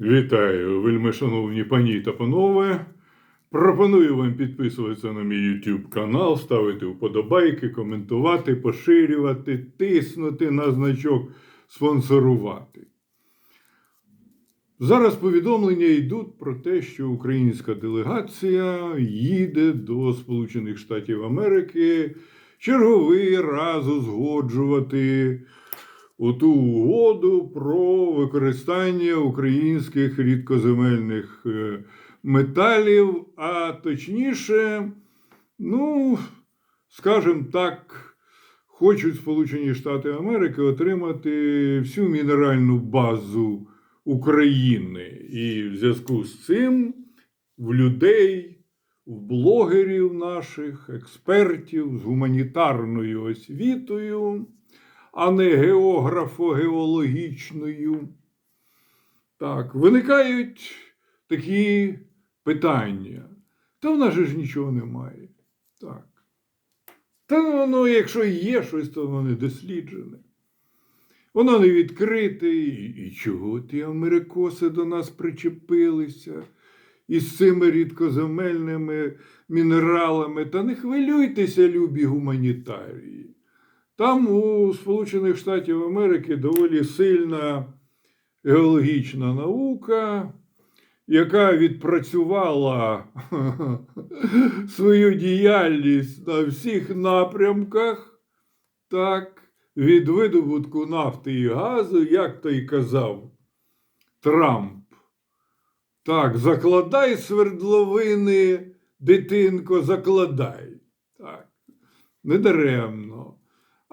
Вітаю, вельми шановні пані та панове. Пропоную вам підписуватися на мій YouTube канал, ставити вподобайки, коментувати, поширювати, тиснути на значок, спонсорувати. Зараз повідомлення йдуть про те, що українська делегація їде до Сполучених Штатів Америки черговий раз узгоджувати оту угоду про використання українських рідкоземельних е, металів, а точніше, ну, скажімо так, хочуть Сполучені Штати Америки отримати всю мінеральну базу України. І в зв'язку з цим в людей, в блогерів наших, експертів з гуманітарною освітою а не географо-геологічною. Так, виникають такі питання. Та в нас же ж нічого немає. Так. Та воно, якщо є щось, то воно не досліджене. Воно не відкрите. І, і чого ті америкоси до нас причепилися із цими рідкоземельними мінералами? Та не хвилюйтеся, любі гуманітарії. Там у Сполучених Штатів Америки доволі сильна геологічна наука, яка відпрацювала свою діяльність на всіх напрямках, так, від видобутку нафти і газу, як то й казав Трамп. Так, закладай свердловини, дитинко, закладай. Так, недаремно.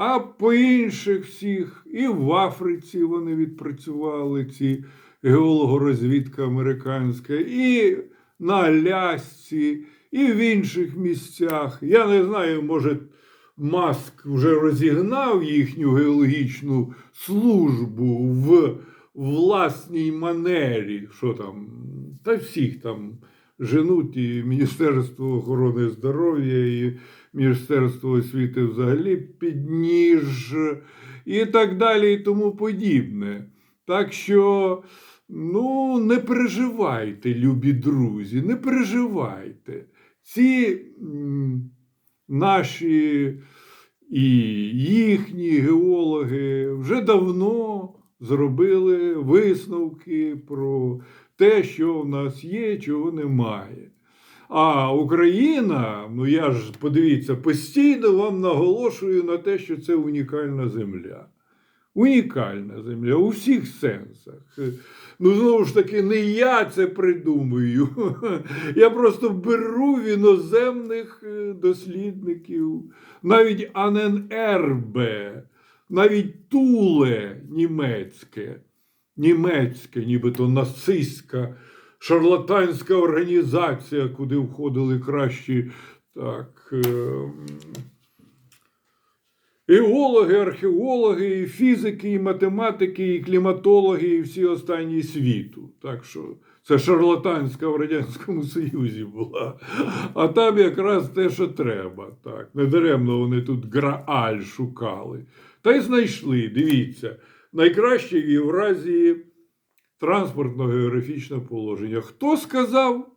А по інших всіх, і в Африці вони відпрацювали ці геологорозвідка американська, і на Алясці, і в інших місцях. Я не знаю, може, Маск вже розігнав їхню геологічну службу в власній манері. Що там, та всіх там женуть і Міністерство охорони здоров'я, і Міністерство освіти взагалі під ніж, і так далі, і тому подібне. Так що, ну, не переживайте, любі друзі, не переживайте. Ці наші і їхні геологи вже давно зробили висновки про те, що в нас є, чого немає. А Україна, ну я ж подивіться, постійно вам наголошую на те, що це унікальна земля. Унікальна земля у всіх сенсах. Ну, знову ж таки, не я це придумую. Я просто беру в іноземних е, дослідників, навіть Аненербе, навіть Туле німецьке, німецьке, нібито нацистська шарлатанська організація, куди входили кращі так, ем, геологи, археологи, і фізики, і математики, і кліматологи, і всі останні світу. Так що це шарлатанська в Радянському Союзі була. А там якраз те, що треба. Так. Недаремно вони тут Грааль шукали. Та й знайшли, дивіться, найкраще в Євразії транспортно-географічне положення. Хто сказав?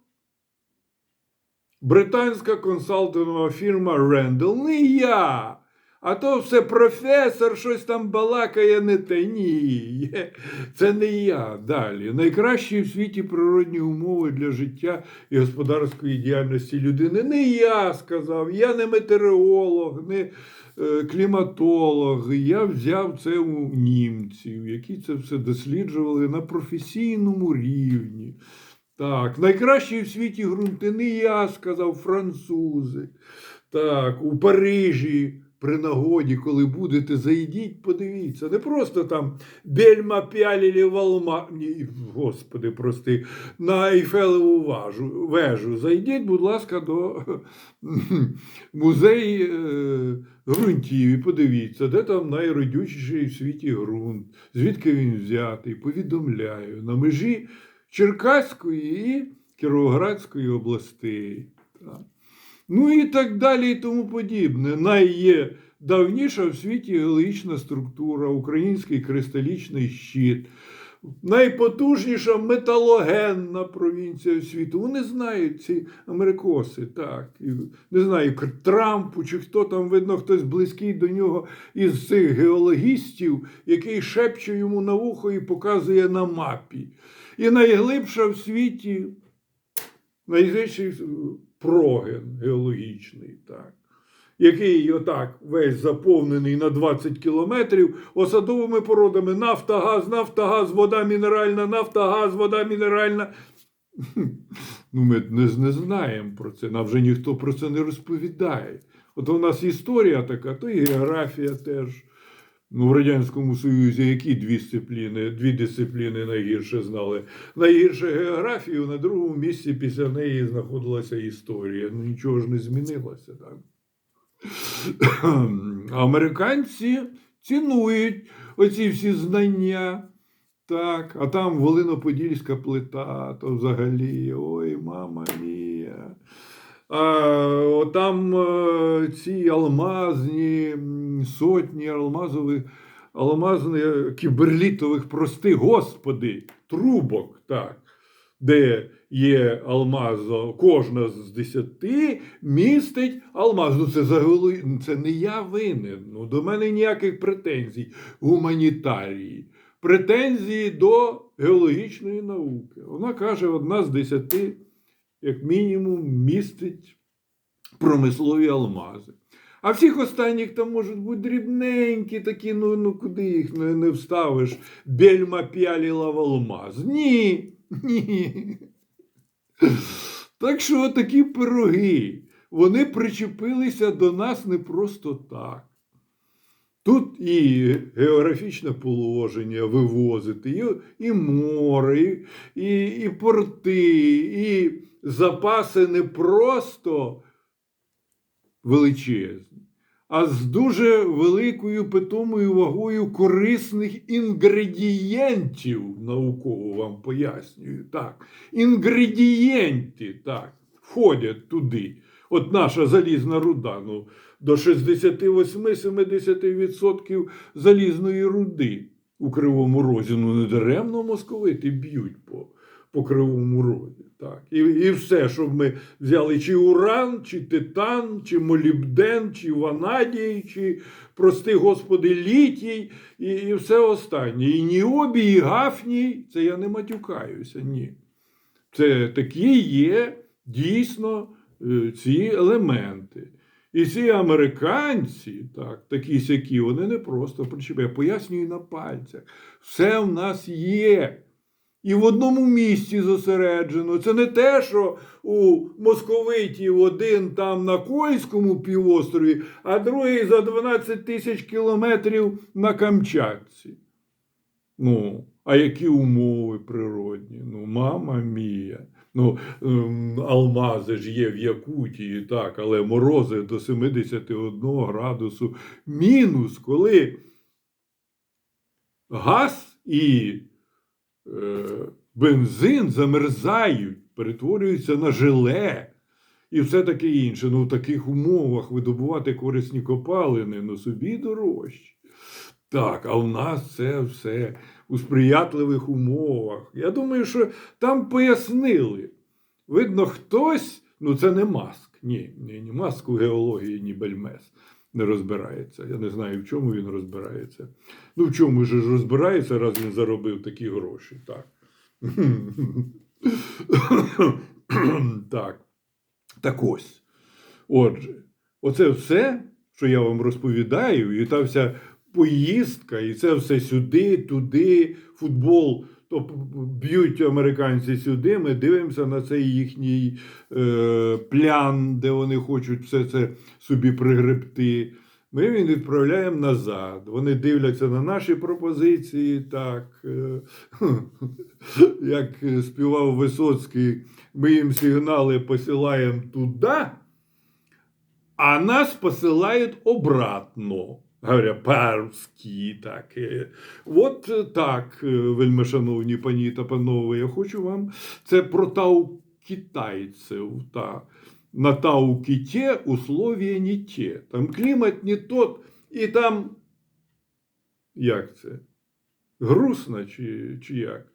Британська консалтингова фірма Рендел. Не я. А то все професор щось там балакає не те. Ні. Це не я. Далі. Найкращі в світі природні умови для життя і господарської діяльності людини. Не я сказав, я не метеоролог, не е, кліматолог. Я взяв це у німців, які це все досліджували на професійному рівні. Так, найкращі в світі ґрунти не я сказав, французи. Так, у Парижі при нагоді, коли будете, зайдіть, подивіться. Не просто там бельма пялілі валма. Ні, Господи, прости, на Ейфелеву важу, вежу. Зайдіть, будь ласка, до музею е, ґрунтів і подивіться, де там найродючіший в світі ґрунт, звідки він взятий, повідомляю, на межі Черкаської і Кіровоградської областей. Так. Ну і так далі, і тому подібне. Найдавніша в світі геологічна структура, український кристалічний щит. найпотужніша металогенна провінція світу. Вони знають ці америкоси, так. І, не знаю, Трампу чи хто там, видно, хтось близький до нього із цих геологістів, який шепче йому на вухо і показує на мапі. І найглибша в світі найглибший проген геологічний, так. Який отак весь заповнений на 20 кілометрів осадовими породами нафта, газ, нафта, газ, вода мінеральна, нафта, газ, вода мінеральна. Ну, ми не, не знаємо про це, нам вже ніхто про це не розповідає. От у нас історія така, то і географія теж. Ну, в Радянському Союзі які дві дисципліни, дві дисципліни найгірше знали? Найгірше географію, на другому місці після неї знаходилася історія. Ну нічого ж не змінилося. Так? Американці цінують оці всі знання. Так, а там Волино-Подільська плита, то взагалі, ой, мама мія. Там е, ці алмазні сотні алмазових, алмазних кіберлітових простих, господи, трубок, так, де є алмазо, кожна з десяти містить алмаз. Ну, це, загалу... це не я винен. Ну, до мене ніяких претензій гуманітарії. Претензії до геологічної науки. Вона каже, одна з десяти, як мінімум, містить промислові алмази. А всіх останніх там можуть бути дрібненькі, такі, ну, ну куди їх не, не вставиш? Бельма п'яліла в алмаз. Ні, ні. Так що такі пироги, вони причепилися до нас не просто так. Тут і географічне положення вивозити, і, і море, і, і, порти, і запаси не просто величезні, а з дуже великою питомою вагою корисних інгредієнтів, науково вам пояснюю. Так, інгредієнти так, входять туди. От наша залізна руда, ну, до 68-70% залізної руди у Кривому Розі. Ну, не даремно московити б'ють по, по Кривому Розі. Так. І, і все, щоб ми взяли чи уран, чи титан, чи молібден, чи ванадій, чи, прости господи, літій, і, і все останнє. І ніобій, і гафній, це я не матюкаюся, ні. Це такі є дійсно ці елементи. І ці американці, так, такі сякі, вони не просто причепи. Я пояснюю на пальцях. Все в нас є. І в одному місці зосереджено. Це не те, що у московитів один там на Кольському півострові, а другий за 12 тисяч кілометрів на Камчатці. Ну, а які умови природні? Ну, мама мія. Ну, ем, алмази ж є в Якутії, так, але морози до 71 градусу мінус, коли газ і е, бензин замерзають, перетворюються на желе і все таке інше. Ну, в таких умовах видобувати корисні копалини, ну собі дорожче. Так, а в нас це все у сприятливих умовах. Я думаю, що там пояснили. Видно, хтось, ну це не маск. Ні, ні, ні маск у геології, ні бельмес не розбирається. Я не знаю, в чому він розбирається. Ну, в чому ж розбирається, раз він заробив такі гроші. Так. так. Так ось. Отже, оце все, що я вам розповідаю, і та вся поїздка, і це все сюди, туди, футбол. То б'ють американці сюди, ми дивимося на цей їхній е, плян, де вони хочуть все це собі пригребти. Ми він відправляємо назад. Вони дивляться на наші пропозиції, так, е, як співав Висоцький, ми їм сигнали посилаємо туди, а нас посилають обратно. Говоря, парські, так. е. От е, так, е, вельмишановні пані та панове, я хочу вам це про тау китайців. Та. На тау ките условия не те. Там клімат не тот, і там. Як це? грустно чи, чи як.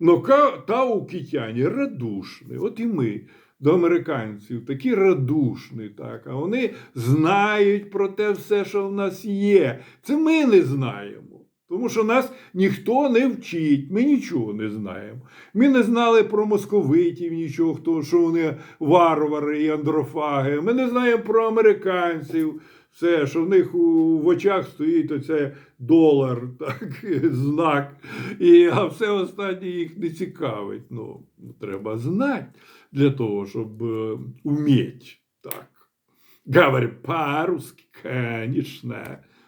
Ну, ка- таукітяні радушні. От і ми до американців такі радушні, так, а вони знають про те все, що в нас є. Це ми не знаємо. Тому що нас ніхто не вчить, ми нічого не знаємо. Ми не знали про московитів нічого, хто, що вони варвари і андрофаги. Ми не знаємо про американців. Все, що в них у, в очах стоїть оце долар, так, знак, і, а все останнє їх не цікавить. Ну, треба знати для того, щоб е, уметь так. Говорю по-русски, конечно.